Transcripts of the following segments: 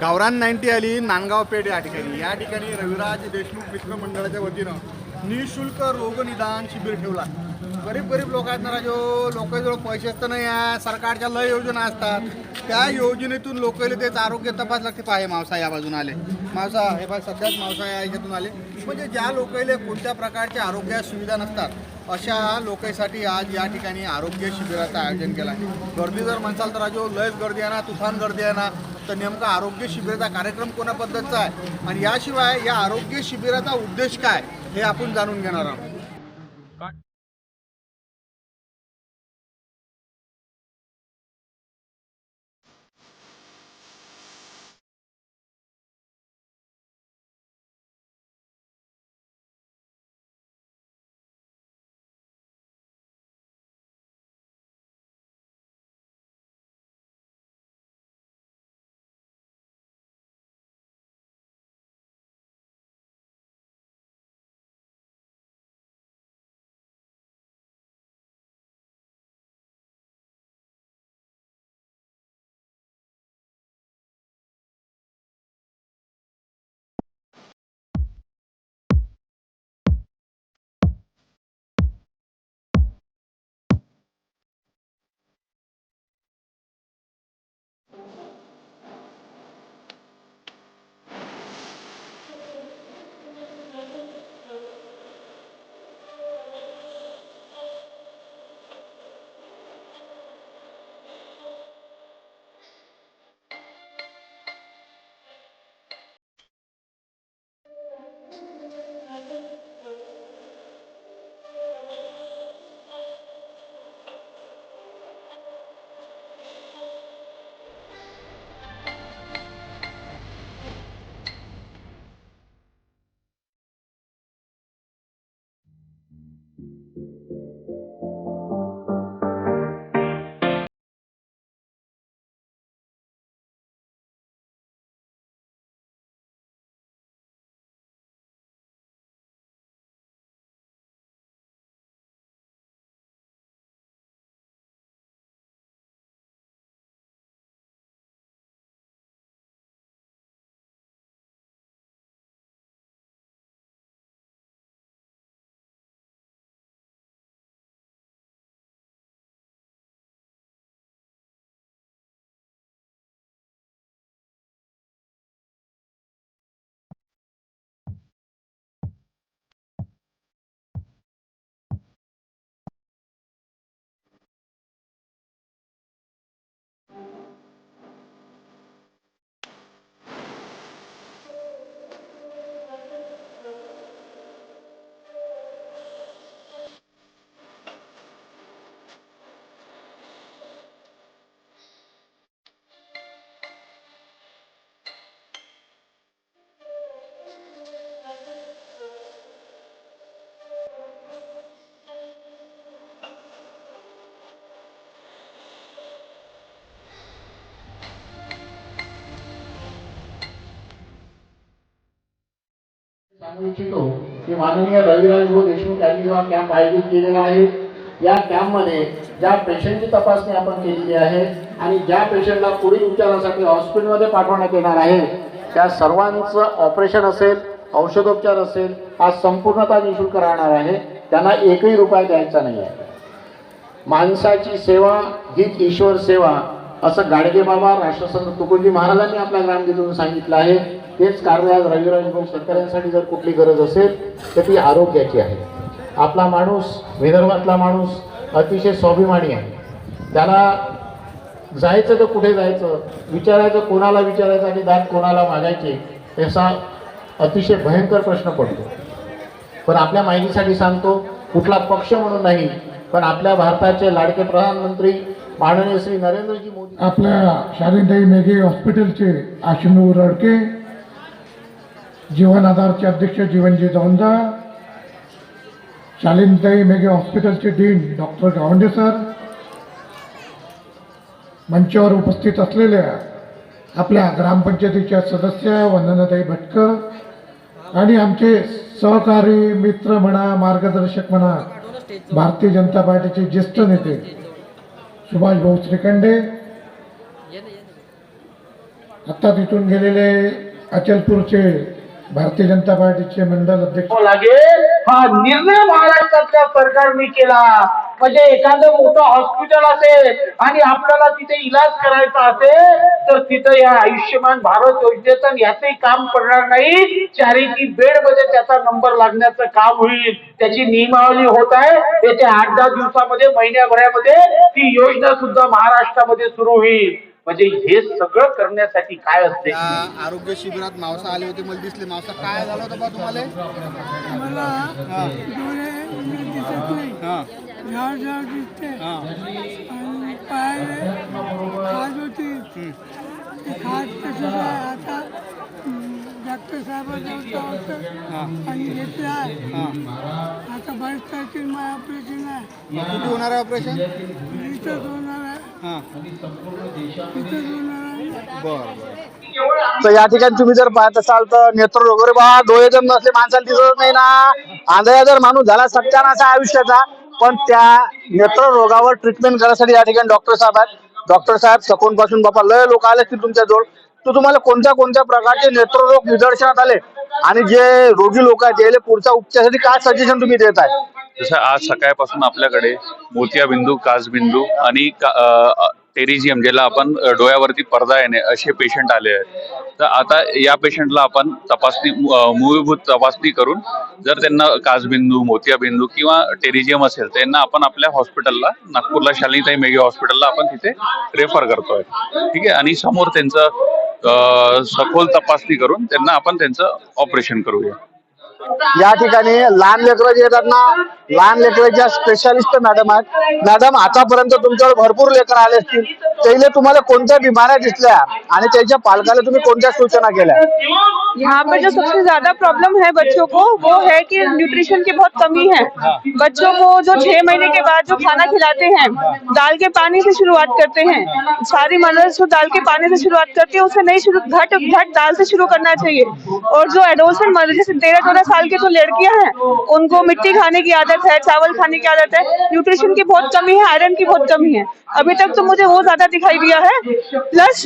गावरान नाईन्टी आली नांदगाव पेठ या ठिकाणी. या ठिकाणी रविराज देशमुख मित्र मंडळाच्या वतीनं निशुल्क रोगनिदान शिबिर ठेवला गरीब गरीब लोक आहेत ना राजो लोकांजवळ पैसे असतं नाही या सरकारच्या लय योजना असतात. त्या योजनेतून लोकांना तेच आरोग्य तपास लागते पाहे मावसा या बाजून आले. मावसा हे पाय सध्याच मावसा या याच्यातून आले. म्हणजे ज्या लोकांना कोणत्या प्रकारच्या आरोग्य सुविधा नसतात अशा लोकांसाठी आज या ठिकाणी आरोग्य शिबिराचं आयोजन केलं आहे. गर्दी जर म्हणसाल तर राजो लयच गर्दी आहे ना तुफान गर्दी आहे ना. तर नेमका आरोग्य शिबिराचा कार्यक्रम कोणा पद्धतीचा आहे? आणि याशिवाय या आरोग्य शिबिराचा उद्देश काय? हे आपण जाणून घेणार आहोत. सांगू इच्छितो की माननीय रविराज भाऊ देशमुख यांनी जेव्हा कॅम्प आयोजित केलेला आहे या कॅम्पमध्ये ज्या पेशंटची तपासणी आपण केलेली आहे आणि ज्या पेशंटला पुढील उपचारासाठी हॉस्पिटलमध्ये पाठवण्यात येणार आहे त्या सर्वांचं ऑपरेशन असेल औषधोपचार असेल हा संपूर्णतः निशुल्क राहणार आहे. त्यांना एकही रुपया द्यायचा नाही आहे माणसाची सेवा हीच ईश्वर सेवा असं गाडगे बाबा राष्ट्रसंत तुकोजी महाराजांनी आपल्या ग्रामगीतून सांगितलं आहे. तेच कार्य आज रविराजभाऊ सरकारांसाठी शेतकऱ्यांसाठी जर कुठली गरज असेल तर ती आरोग्याची आहे. आपला माणूस विदर्भातला माणूस अतिशय स्वाभिमानी आहे. त्याला जायचं तर कुठे जायचं विचारायचं कोणाला विचारायचं आणि दात कोणाला मागायचे याचा अतिशय भयंकर प्रश्न पडतो. पण आपल्या माहितीसाठी सांगतो कुठला पक्ष म्हणून नाही पण आपल्या भारताचे लाडके प्रधानमंत्री माननीय श्री नरेंद्रजी मोदी आपल्या शालिंताई मेघे हॉस्पिटलचे आशिनू रडके जीवन आधारचे अध्यक्ष जीवनजी दौंदा शालिनताई मेघे हॉस्पिटलचे डीन डॉक्टर गावंडे सर मंचावर उपस्थित असलेल्या आपल्या ग्रामपंचायतीच्या सदस्य वंदनाताई भटकर आणि आमचे सहकारी मित्र म्हणा मार्गदर्शक म्हणा भारतीय जनता पार्टीचे ज्येष्ठ नेते सुभाष भाऊ श्रीखंडे. आता तिथून गेलेले अचलपूरचे भारतीय जनता पार्टीचे मंडल अध्यक्ष हो, लागेल. हा निर्णय महाराष्ट्रातल्या सरकारने केला. म्हणजे एखादं मोठं हॉस्पिटल असेल आणि आपल्याला तिथे इलाज करायचा असेल तर तिथं या आयुष्यमान भारत योजनेचं याचंही काम पडणार नाही. चॅरिटी बेडमध्ये त्याचा नंबर लागण्याचं काम होईल. त्याची नियमावली होत आहे. येत्या आठ दहा दिवसामध्ये महिन्याभरामध्ये ती योजना सुद्धा महाराष्ट्रामध्ये सुरू होईल. म्हणजे हे सगळं करण्यासाठी काय असते? आरोग्य शिबिरात मावसा आले होते मला दिसले. मावसा काय झालं होतं बा तुम्हाला? हा झाड झाड दिसते आणि पायाला खाज होती. ती खाज कशी काय आता हं, डॉक्टर साहेबांजवळ होतं आणि घेतला हा. आता बावीस तारखेला माझं ऑपरेशन आहे. कुठे होणार आहे ऑपरेशन इथंच होणार आहे. हा. इथंच होणार आहे. बरं बरं. तर या ठिकाणी तुम्ही जर पाहत असाल तर नेत्र वगैरे बा डोळे जर नसले माणसाला दिसत नाही ना. आंधळा जर माणूस झाला सत्यानाशा आयुष्याचा. पण त्या नेत्र रोगावर ट्रीटमेंट करण्यासाठी या ठिकाणी डॉक्टर साहेब आहेत. डॉक्टर साहेब सकून पासून बापा लय लोक आले असतील तुमच्या जवळ. तर तुम्हाला कोणत्या कोणत्या प्रकारचे नेत्ररोग निदर्शनात आले? आणि जे रोगी लोक आहेत त्याला पुढच्या उपचारासाठी काय सजेशन तुम्ही देत आहे? जसं आज सकाळपासून आपल्याकडे मोतियाबिंदू काजबिंदू आणि का- टेरिजियम ज्याला आपण डोळ्यावरती पडदा येणे असे पेशंट आले आहेत. तर आता या पेशंटला आपण तपासणी मूलभूत तपासणी करून जर त्यांना काजबिंदू मोतियाबिंदू किंवा टेरिजियम असेल त्यांना आपण आपल्या हॉस्पिटलला नागपूरला शालिनीताई मेघे हॉस्पिटलला आपण तिथे रेफर करतोय. ठीक आहे? आणि समोर त्यांचं सखोल तपासणी करून त्यांना आपण त्यांचं ऑपरेशन करूया. या ठिकाणी लहान लेकरं जे येतात ना लहान लेकराच्या स्पेशालिस्ट मॅडम आहेत मॅडम आतापर्यंत तुमच्यावर भरपूर लेकर आले असतील. त्याला तुम्हाला कोणत्या बिमाऱ्या दिसल्या? आणि त्याच्या पालकाला तुम्ही कोणत्या सूचना केल्या? यहाँ पे जो सबसे ज़्यादा प्रॉब्लम है बच्चों को, वो है कि न्यूट्रिशन की बहुत कमी है। बच्चों को जो छह महीने के बाद जो खाना खिलाते हैं, दाल के पानी से शुरुआत करते हैं। सारी मदर्स जो दाल के पानी से शुरुआत करती है उसे नहीं शुरू, घट घट दाल से शुरू करना चाहिए। और जो एडोल्सेंट मदर जैसे तेरह चौदह साल की जो लड़कियाँ हैं, उनको मिट्टी खाने की आदत है, चावल खाने की आदत है। न्यूट्रिशन की बहुत कमी है आयरन की बहुत कमी है। अभी तक तो मुझे वो ज़्यादा दिखाई दिया है। प्लस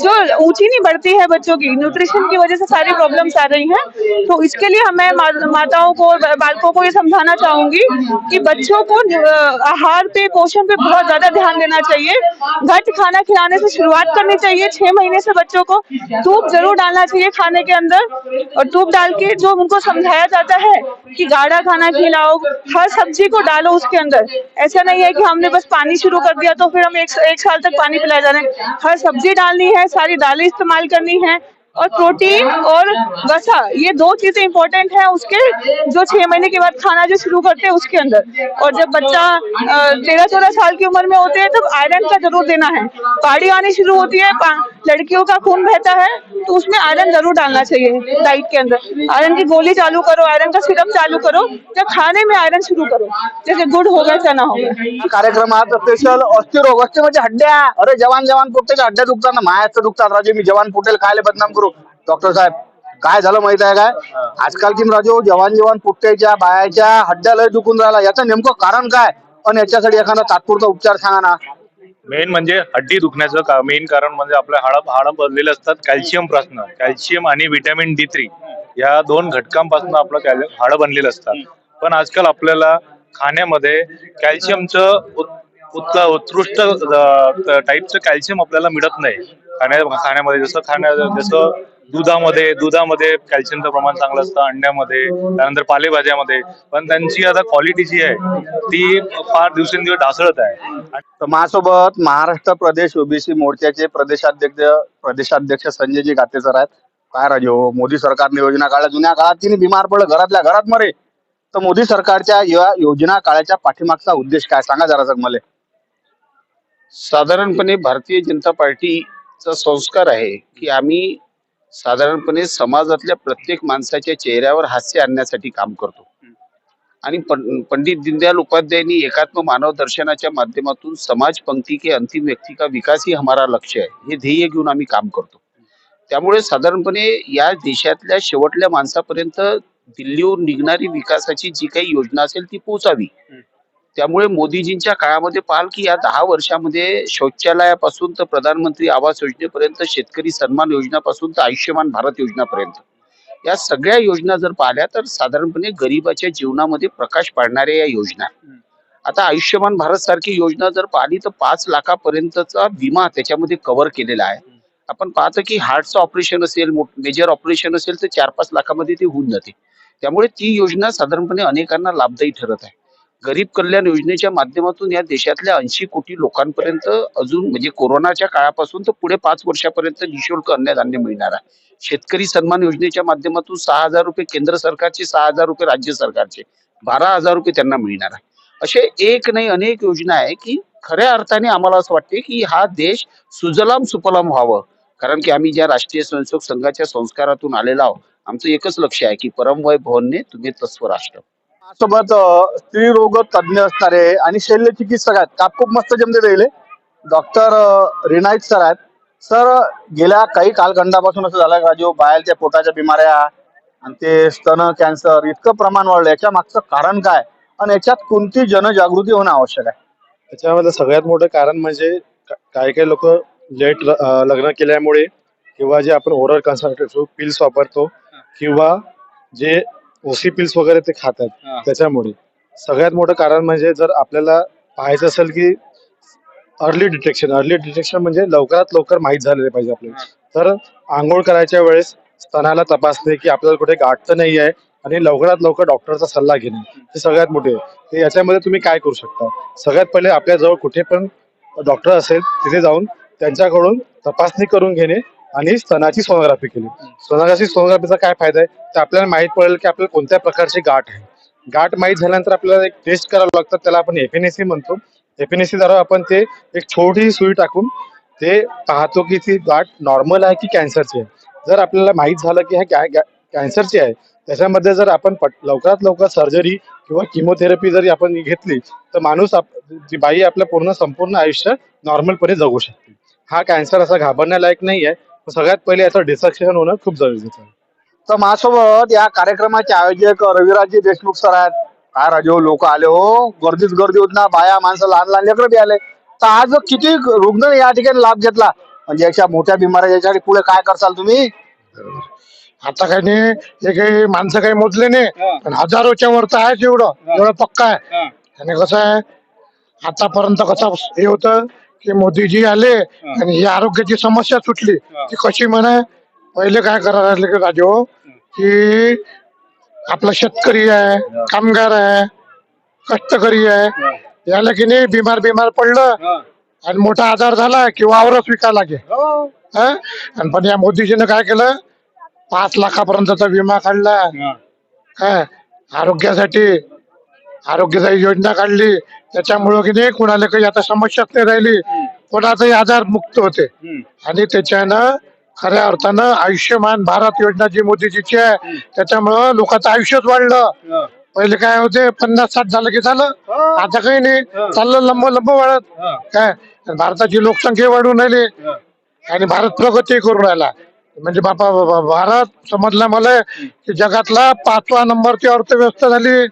जो ऊँची नहीं बढ़ती है बच्चों की न्यूट्रिशन की वजह से सारी प्रॉब्लम्स आ रही हैं। तो इसके लिए हमें माताओं को बालकों को ये समझाना चाहूँगी कि बच्चों को आहार पे पोषण पे बहुत ज़्यादा ध्यान देना चाहिए। घट खाना खिलाने से शुरुआत करनी चाहिए छह महीने से बच्चों को। धूप ज़रूर डालना चाहिए खाने के अंदर। और धूप डाल के जो उनको समझाया जाता है कि गाढ़ा खाना खिलाओ हर सब्ज़ी को डालो उसके अंदर। ऐसा नहीं है कि हमने बस पानी शुरू कर दिया तो फिर हम एक, एक साल तक पानी पिलाया जा रहा है। हर सब्जी डालनी है सारी दालें इस्तेमाल करनी है। और प्रोटीन और वसा ये दो चीज़ें इंपॉर्टेंट है उसके जो छह महीने के बाद खाना जो शुरू करते हैं उसके अंदर। और जब बच्चा तेरह चौदह साल की उम्र में होते हैं तब आयरन का ज़रूर देना है। पाड़ी आनी शुरू होती है लड़कियों का खून बहता है तो उसमें आयरन ज़रूर डालना चाहिए डाइट के अंदर। आयरन की गोली चालू करो आयरन का सिरप चालू करो या खाने में आयरन शुरू करो जैसे गुड़ हो गया चना हो गया। कार्यक्रमात स्पेशल अस्थिरोग अस्थिर म्हणजे हड्ड्या अरे जवान जवान पोट्टेच्या हड्ड्या दुखतात ना मायाचं दुखतात राजू मी जवान पोटेल खायला बदनाम करू। डॉक्टर साहेब काय झालं माहीत आहे काय? आजकाल की राजू जवान जवान पोट्ट्याच्या बायाच्या हड्ड्या लय दुखून राहिला. याचं नेमकं कारण काय? पण याच्यासाठी एखादा तात्पुरता उपचार सांगा ना. मेन म्हणजे हड्डी दुखण्याचं का मेन कारण म्हणजे आपल्या हाडं हाडं बनलेले असतात. कॅल्शियमपासून कॅल्शियम आणि विटॅमिन डी थ्री या दोन घटकांपासून आपलं हाडं बनलेलं असतात. पण आजकाल आपल्याला खाण्यामध्ये कॅल्शियमचं उत्कृष्ट टाईपचं कॅल्शियम आपल्याला मिळत नाही. खाण्या खाण्यामध्ये जसं खाण्या जसं दुधामध्ये दुधामध्ये कॅल्शियमचं प्रमाण चांगलं असतं अंड्यामध्ये त्यानंतर पालेभाज्यामध्ये. पण त्यांची आता क्वालिटी जी आहे ती फार दिवसेंदिवस ढासळत आहे. तर माझ्यासोबत महाराष्ट्र प्रदेश ओबीसी मोर्चाचे प्रदेशाध्यक्ष प्रदेशाध्यक्ष संजयजी गाते सर आहेत. काय राजू मोदी सरकारने योजना काढल्या जुन्या काळात तिने बिमार पडलं घरातल्या घरात मरे. तर मोदी सरकारच्या या योजना काळाच्या पाठीमागचा उद्देश काय? सांगा जरा सर मला. साधारणपणे भारतीय जनता पार्टीचा संस्कार आहे की आम्ही साधारणपणे समाजातल्या प्रत्येक माणसाच्या चेहऱ्यावर हास्य आणण्यासाठी काम करतो. आणि पंडित दीनदयाल उपाध्यायांनी एकात्म मानव दर्शनाच्या माध्यमातून समाज पंक्ती के अंतिम व्यक्ती का विकास ही हमारा लक्ष्य आहे हे ध्येय घेऊन आम्ही काम करतो. त्यामुळे साधारणपणे या देशातल्या शेवटल्या माणसापर्यंत दिल्लीहून निघणारी विकासाची जी काही योजना असेल ती पोचावी त्यामुळे मोदीजींच्या काळामध्ये पाहाल की या दहा वर्षामध्ये शौचालयापासून तर प्रधानमंत्री आवास योजनेपर्यंत शेतकरी सन्मान योजनापासून तर आयुष्यमान भारत योजनापर्यंत. या सगळ्या योजना जर पाहिल्या तर साधारणपणे गरिबाच्या जीवनामध्ये प्रकाश पाडणाऱ्या या योजना. आता आयुष्यमान भारत सारखी योजना जर पाहिली तर पाच लाखापर्यंतचा विमा त्याच्यामध्ये कव्हर केलेला आहे. आपण पाहतो की हार्टचं ऑपरेशन असेल मेजर ऑपरेशन असेल तर चार पाच लाखामध्ये ते होऊन जाते. त्यामुळे ती योजना साधारणपणे अनेकांना लाभदायी ठरत आहे. गरीब कल्याण योजनेच्या माध्यमातून या देशातल्या ऐंशी कोटी लोकांपर्यंत अजून म्हणजे कोरोनाच्या काळापासून तर पुढे पाच वर्षापर्यंत निशुल्क अन्नधान्य मिळणार आहे. शेतकरी सन्मान योजनेच्या माध्यमातून सहा हजार रुपये केंद्र सरकारचे सहा हजार रुपये राज्य सरकारचे बारा हजार रुपये त्यांना मिळणार आहे. असे एक नाही अनेक योजना आहे की खऱ्या अर्थाने आम्हाला असं वाटते की हा देश सुजलाम सुफलाम व्हावं. कारण की आम्ही ज्या राष्ट्रीय स्वयंसेवक संघाच्या संस्कारातून आलेलो आहोत आमचं एकच लक्ष आहे की परमवय भवनने तुम्ही तस्व राष्ट्र. सोबत स्त्री रोग तज्ञ असणारे आणि शल्य चिकित्सक आहेत. काप खूप मस्त जमते राहिले डॉक्टर रिनाईत सर आहेत. सर गेल्या काही कालखंडापासून असं झालं का? जो बाहेरच्या पोटाच्या बिमाऱ्या आणि ते स्तन कॅन्सर इतकं प्रमाण वाढलं याच्या मागचं कारण काय? आणि याच्यात कोणती जनजागृती होणं आवश्यक आहे? त्याच्यामध्ये सगळ्यात मोठं कारण म्हणजे का- काही काही लोक लेट लग्न केल्यामुळे किंवा जे आपण ओरल कन्सल्टेटिव्ह पिल्स वापरतो किंवा जे ओसी पिल्स वगैरे ते खातात. त्याच्यामुळे. सगळ्यात मोठं कारण म्हणजे जर आपल्याला पाहायचं असेल की अर्ली डिटेक्शन अर्ली डिटेक्शन म्हणजे लवकरात लवकर माहीत झालेले पाहिजे आपल्याला. तर आंघोळ करायच्या वेळेस स्तनाला तपासणे की आपल्याला कुठे गाठ तर नाही आहे आणि लवकरात लवकर डॉक्टरचा सल्ला घेणे. हे सगळ्यात मोठे आहे. तर याच्यामध्ये तुम्ही काय करू शकता? सगळ्यात पहिले आपल्याजवळ कुठे पण डॉक्टर असेल तिथे जाऊन त्यांच्याकडून तपासणी करून घेणे. आणि स्तनाची सोनोग्राफी केली. सोनोग्राफी सोनोग्राफीचा काय फायदा आहे? तर आपल्याला माहीत पडेल की आपल्याला कोणत्या प्रकारची गाठ आहे. गाठ माहीत झाल्यानंतर आपल्याला एक टेस्ट करावं लागतं. त्याला आपण एफएनएसी म्हणतो. एफएनएसी द्वारा आपण ते एक छोटी सुई टाकून ते पाहतो की ती गाठ नॉर्मल आहे की कॅन्सरची आहे? जर आपल्याला माहीत झालं की हा कॅन्सरची आहे त्याच्यामध्ये जर आपण पट लवकरात लवकर सर्जरी किंवा किमोथेरपी जरी आपण घेतली तर माणूस आप ती बाई आपलं पूर्ण संपूर्ण आयुष्य नॉर्मलपणे जगू शकते. हा कॅन्सर असा घाबरण्यालायक नाही आहे सगळ्यात पहिले याचं डिसक्शन होणं खूप गरजेचं आहे. तर माझ्यासोबत या कार्यक्रमाचे आयोजक रविराजजी देशमुख सर आहेत. काय राजू लोक आले हो. गर्दीच गर्दी होत ना बाया माणसं लहान लहान लेकरं बी आले. तर आज किती रुग्ण या ठिकाणी लाभ घेतला? म्हणजे याच्या मोठ्या बिमाऱ्या याच्यापुढे काय करसाल तुम्ही? आता काही नाही हे काही माणसं काही मोजले नाही. पण हजारोच्या वर तर आहेच एवढं? एवढं पक्का आहे? आणि कसं आहे? आतापर्यंत कसं हे होतं? की मोदीजी आले आणि ही आरोग्याची समस्या सुटली ती कशी म्हणे? पहिले काय करायला लागले की राजू की आपला शेतकरी आहे कामगार आहे कष्टकरी आहे याला की नाही बिमार बिमार पडलं आणि मोठा आजार झाला की वावरच विकायला लागे हं? आणि पण या मोदीजीनं काय केलं? पाच लाखापर्यंतचा विमा काढला. काय आरोग्यासाठी आरोग्यासाठी योजना काढली. त्याच्यामुळं की नाही कुणाला काही आता समस्याच नाही राहिली. कोणाचाही आजार मुक्त होते. आणि त्याच्यानं खऱ्या अर्थानं आयुष्यमान भारत योजना जी मोदीजीची आहे त्याच्यामुळं लोकांचं आयुष्यच वाढलं. पहिले काय होते पन्नास साठ झालं की झालं. आता काही नाही. चाललं लंब लंब वाढत. काय? भारताची लोकसंख्या वाढून राहिली. आणि भारत प्रगती करून राहिला. म्हणजे बापा भारत समजला मला की जगातला पाचवा नंबरची अर्थव्यवस्था झाली.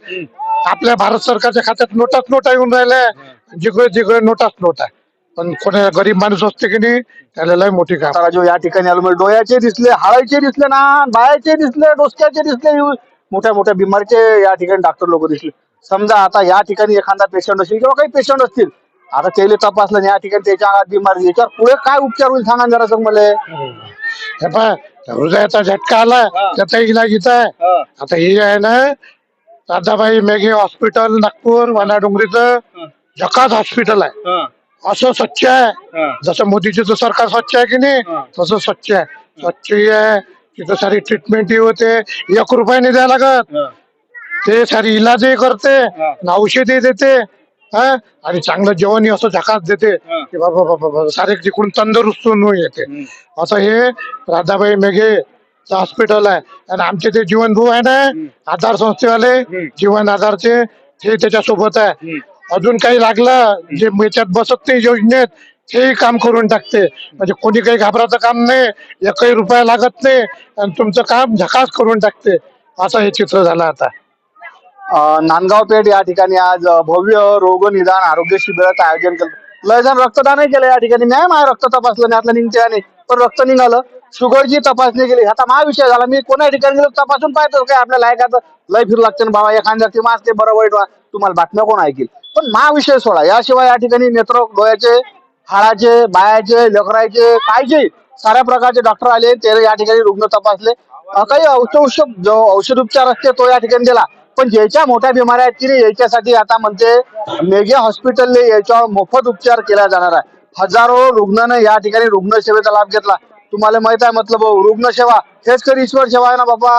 आपल्या भारत सरकारच्या खात्यात नोटाच नोटा येऊन राहिल्या जिकडे जिकडे नोटाच नोट आहे. पण कोणी गरीब माणूस असते की नाही त्याला लय मोठी काम. राजू या ठिकाणी आलो म्हणजे डोळ्याचे दिसले हाडाचे दिसले ना बायाचे दिसले डोसक्याचे दिसले मोठ्या मोठ्या बिमारीचे या ठिकाणी डॉक्टर लोक दिसले. समजा आता या ठिकाणी एखादा पेशंट असेल किंवा काही पेशंट असतील आता त्याला तपासलं या ठिकाणी त्याच्या अंगात बिमारी याच्यावर पुढे काय उपचार होईल सांगा जरा सांग मला. हे पहा हृदयाचा झटका आला त्याचा इलाज इथं आहे. आता हे आहे ना राधाबाई मेघे हॉस्पिटल नागपूर वाना डोंगरीचं जकात हॉस्पिटल आहे. असं स्वच्छ आहे. जसं मोदीचं सरकार स्वच्छ आहे की नाही? तसं स्वच्छ आहे. स्वच्छही आहे. तिथं सारी ट्रीटमेंटही होते. एक रुपये नाही द्यायला लागत. ते सारी इलाजही करते. आणि औषधही देते. हा. आणि चांगलं जेवणही असं झकात देते. की बाबा बाबा बाबा सारे तिकडून तंदुरुस्त होऊन येते. असं हे राधाबाई मेघे हॉस्पिटल आहे. आणि आमचे ते जीवन भाऊ आहे ना आधार संस्थेवाले जीवन आधारचे ते त्याच्या सोबत आहे अजून काही लागलं जे याच्यात बसत नाही योजनेत तेही काम करून टाकते. म्हणजे कोणी काही घाबराचं काम नाही एकही रुपया लागत नाही आणि तुमचं काम झकास करून टाकते. असं हे चित्र झालं आता. नांदगाव पेठ या ठिकाणी आज भव्य रोग निदान आरोग्य शिबिराचं आयोजन केलं लय जण रक्तदानही केलं या ठिकाणी. नाही माझ्या रक्त तपासलं नाही आपल्या पण रक्त निघालं. शुगरची तपासणी केली. आता माझा विषय झाला. मी कोणा ठिकाणी गेलो तपासून पाहतो काय आपल्या लायकाचं लय फिरू लागते ना बाबा. एखाद्या मास ते बरं वाईट व्हा तुम्हाला बातम्या कोण ऐकेल? पण महाविषय सोडा. याशिवाय या ठिकाणी नेत्र डोळ्याचे हाडाचे बायाचे लखरायचे कायचे साऱ्या प्रकारचे डॉक्टर आले. ते या ठिकाणी रुग्ण तपासले. काही औषध औषध उपचार असते तो या ठिकाणी दिला. पण ज्याच्या मोठ्या बिमाऱ्या आहेत की नाही याच्यासाठी आता म्हणते मेघे हॉस्पिटलने याच्यावर मोफत उपचार केला जाणार आहे. हजारो रुग्णाने या ठिकाणी रुग्णसेवेचा लाभ घेतला. तुम्हाला माहीत आहे मतलब रुग्णसेवा हेच तर ईश्वर सेवा आहे ना बाबा.